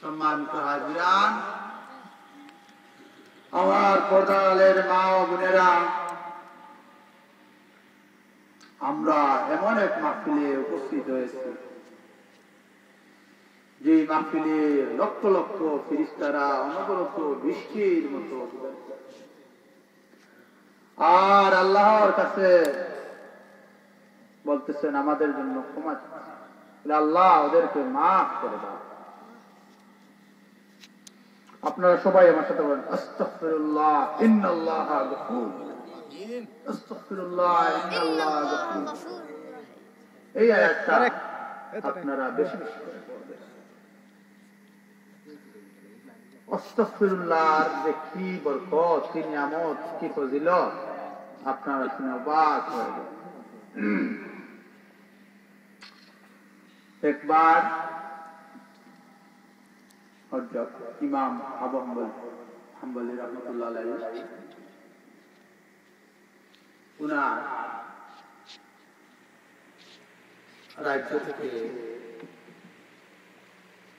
সম্মানিত হাজিরান আমার পর্দালের মা ও বোনেরা আমরা এমন এক মাহফিলে উপস্থিত হয়েছি যে মাহফিলে লক্ষ লক্ষ ফিরিস্তারা অনবরত বৃষ্টির মতো আর আল্লাহর কাছে বলতেছেন, আমাদের জন্য ক্ষমা আল্লাহ ওদেরকে মাফ করে দাও। আপনারা সবাই আমার সাথে বলেন, আস্তাগফিরুল্লাহ, ইন্নাল্লাহ গফুর। এই আয়াতটা আপনারা বেশি বেশি করে পড়বেন। আস্তাগফিরুল্লাহর যে কি বরকত, কি নিয়ামত, কি ফজিলত, আপনারা শুনে অবাক হয়ে একবার ইমাম আবু হাম্বল রহমতুল্লাহ উনার রাজ্য থেকে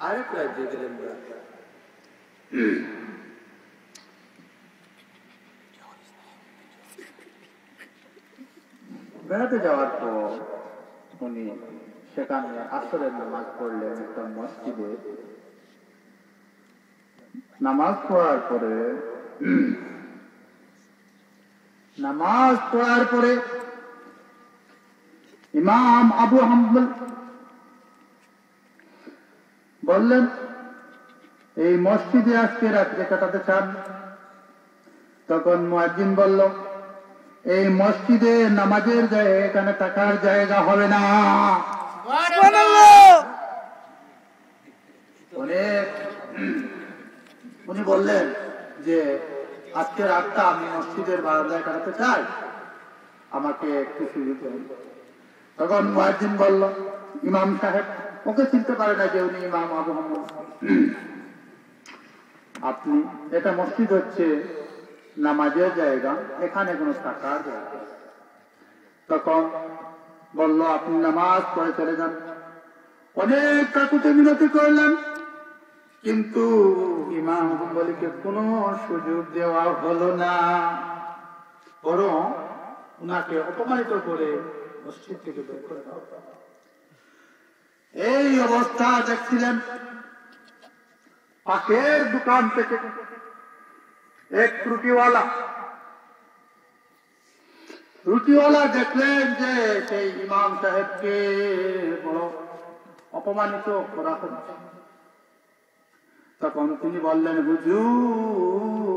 আরেক গেলেন। বেড়াতে যাওয়ার পর উনি সেখানে আসরের নামাজ পড়লেন একটা মসজিদে নামাজ পড়ার পরে নামাজ পড়ার পরে ইমাম আবু হাম্বল বললেন এই মসজিদে আজকে রাত্রে কাটাতে চান? তখন মুয়াজ্জিন বলল এই মসজিদে নামাজের জায়গা এখানে থাকার জায়গা হবে না। অনেক উনি বললেন যে আজকে রাতটা আমি মসজিদের বারান্দায় কাটাতে চাই। আমাকে একটু দিন। তখন মুয়াজ্জিন বলল, ইমাম সাহেব, ওকে চিনতে পারে না যে উনি ইমাম আবু আপনি, এটা মসজিদ হচ্ছে নামাজের জায়গা, এখানে কোনো থাকার জায়গা। তখন বলল, আপনি নামাজ পড়ে চলে যান। অনেক কাকুতে মিনতি করলেন। কিন্তু ইমাম হাম্বলিকে কোনো সুযোগ দেওয়া হলো না। বরং উনাকে অপমানিত করে মসজিদ থেকে বের করে দেওয়া এই অবস্থা দেখছিলেন? পাশের দোকান থেকে এক রুটিওয়ালা। রুটিওয়ালা দেখলেন যে সেই ইমাম সাহেবকে বড় অপমানিত করা হচ্ছে। তখন তিনি বললেন হুজুর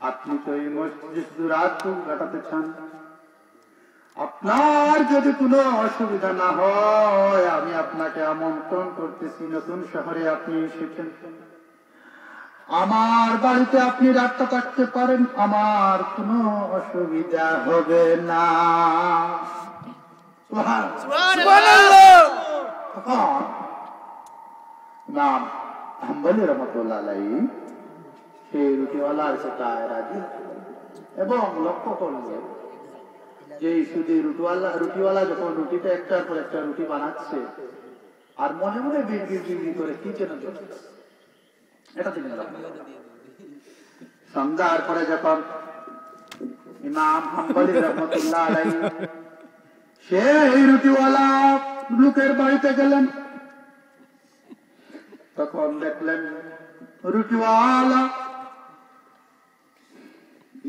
আপনি তো এই মসজিদ রাত কাটাতে চান আপনার যদি কোনো অসুবিধা না হয় আমি আপনাকে আমন্ত্রণ করতেছি। নতুন শহরে আপনি এসেছেন। আমার বাড়িতে আপনি রাতটা থাকতে পারেন আমার কোনো অসুবিধা হবে না। তখন নাম রহমতুল্লাহ আলাই সেই রাজি এবং লক্ষ্য যে শুধু রুটিওয়ালা রুটিওয়ালা যখন রুটিটা একটার পর একটা রুটি বানাচ্ছে আর মনে মনে করে কি যেন এটা তিনি সন্ধ্যার পরে যখন ইমাম রহমতুল্লাহ আলাই সেই রুটিওয়ালা লোকের বাড়িতে গেলেন তখন দেখলেন রুটিওয়ালা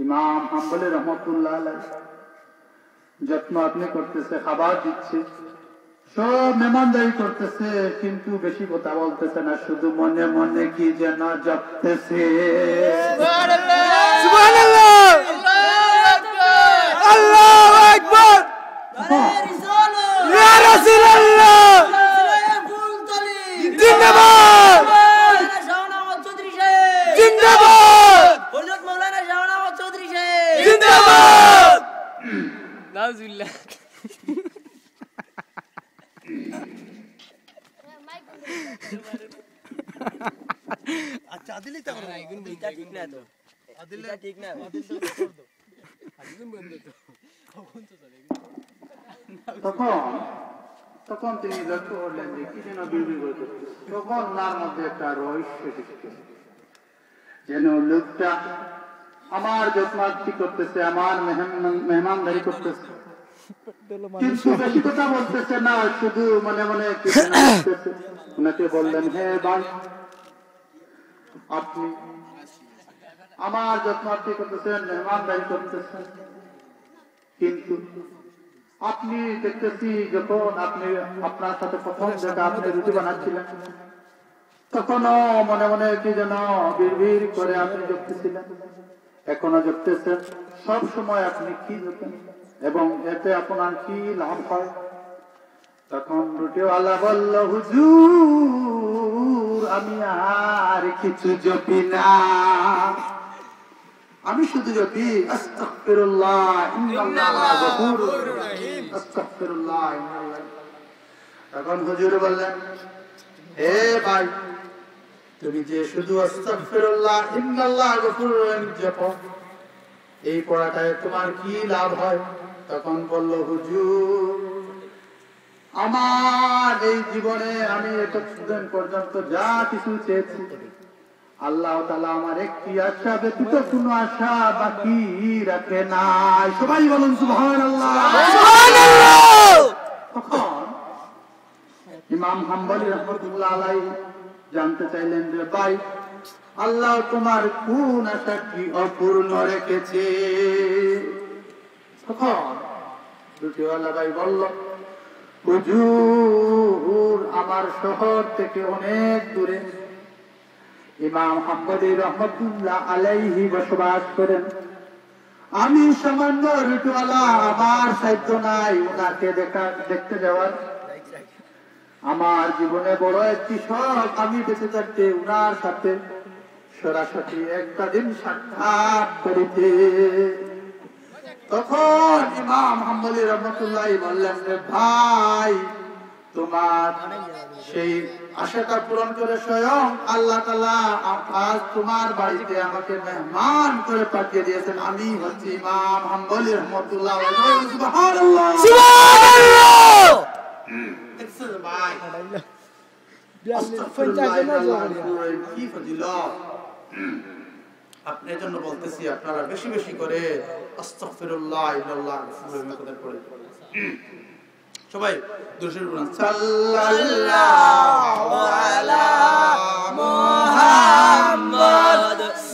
ইমাম হাম্বলি রহমতুল্লাহ যত্ন আপনি করতেছে, খাবার দিচ্ছে, সব মেমানদারি করতেছে, কিন্তু বেশি কথা বলতেছে না, শুধু মনে মনে কি যেন জপতেছে। এটা ঠিক না তো এটা ঠিক না তখন তখন তিনি লক্ষ্য করলেন যে কি যেন বিড়বিড় তখন ওনার মধ্যে একটা রহস্য যেন লোকটা আমার যত্নার্থী করতেছে আমার মেহমান- মেহমানদারি করতেছে। কিন্তু বেশি কথা বলতেছে না শুধু মনে মনে ওনাকে বললেন হে ভাই আপনি আমার যত্নার্থী করতেছেন মেহমানদারি করতেছেন। কিন্তু আপনি দেখতেছি যখন আপনি আপনার সাথে প্রথম দেখা আপনি রুটি বানাচ্ছিলেন তখনও মনে মনে কি যেন বিড়বিড় করে আপনি জপতেছিলেন। এখনও জপতেছেন। সব সময় আপনি কি জপেন? এবং এতে আপনার কি লাভ হয়? তখন রুটিওয়ালা বলল, হুজুর, আমি আর কিছু জপি না। আমি শুধু জপি, আস্তাগফিরুল্লাহ, ইন্নাল্লাহ গফুরুর রহিম, আস্তাগফিরুল্লাহ তখন হুজুর বললেন হে ভাই, তুমি যে শুধু আস্তাগফিরুল্লাহ, ইন্নাল্লাহ গফুরুর রহিম জপো, এই পড়াটায় তোমার কি লাভ হয়? তখন বলল, হুজুর আমার এই জীবনে আমি এতদিন পর্যন্ত যা কিছু চেয়েছি আল্লাহ তালা আমার একটি আশা ব্যতীত কোন আশা বাকি রাখে নাই। সবাই বলুন সুভান তখন ইমাম হাম্বলি রহমতুল্লাহ আলাই জানতে চাইলেন যে ভাই আল্লাহ তোমার কোন আশা কি অপূর্ণ রেখেছে? তখন দুটিওয়ালা ভাই বলল হুজুর, আমার শহর থেকে অনেক দূরে। ইমাম হাম্বলি রহমতুল্লাহ আলাইহি বসবাস করেন। আমি সামান্য রুটওয়ালা, আমার সাহিত্য নাই ওনাকে দেখা, দেখতে যাওয়ার। আমার জীবনে বড় একটি শখ আমি বেঁচে থাকতে উনার সাথে সরাসরি একটা দিন সাক্ষাৎ করিতে। তখন ইমাম হাম্বলি রহমতুল্লাহ বললেন যে ভাই তোমার সেই আশাটা পূরণ করে স্বয়ং আল্লাহ তালা আজ তোমার বাড়িতে আমাকে মেহমান করে পাঠিয়ে দিয়েছেন আমি হচ্ছি ইমাম হাম্বলি রহমতুল্লাহ সুবহানাল্লাহ। দেখছেন ভাই? কি ফজিলত। আপনার জন্য বলতেছি আপনারা বেশি বেশি করে আস্তাগফিরুল্লাহ ইন্নাল্লাহ গফুরুর রহিম করে পড়ে সবাই দুরূদ পড়ুন। সাল্লাল্লাহু আলা মুহাম্মদ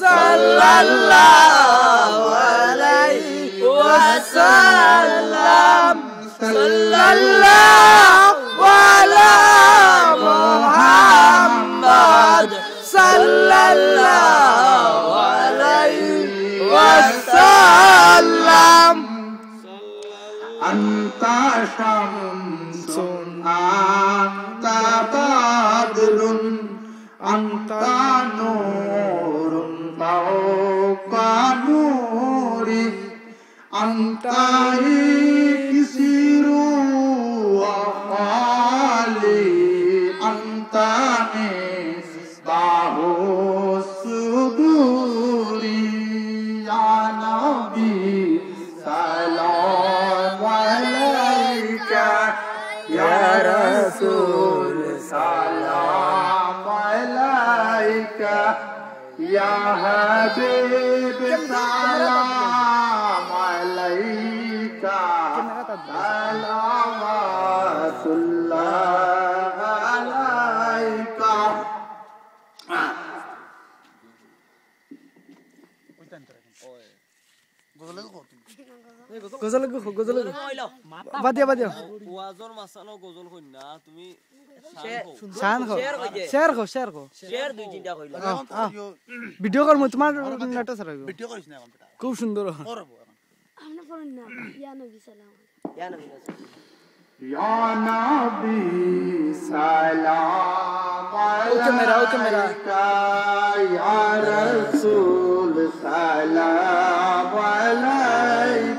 সাল্লাল্লাহু আলাইহি ওয়াসাল্লাম। সাল্লাল্লাহু আলা মুহাম্মদ সাল্লাল্লাহু وسلم أنت شمس أنت بدر أنت نور فوق نوري أنت मल भल सु গজল গজল বাদিয়া বাদিয়া ওয়াজর মাসালো গজল কইনা তুমি শান। খো শেয়ার খো শেয়ার খো শেয়ার দুই তিনটা কইলা ভিডিও কর মই তোমার নাটক সরাইব ভিডিও করিস না খুব সুন্দর করব আমরা পড়ুন না ইয়া নবী সালাম ইয়া নবী ইয়া নবী সালাম ওকে মেরা ওকে মেরা ইয়া রাসূল সালাম আলাইকা।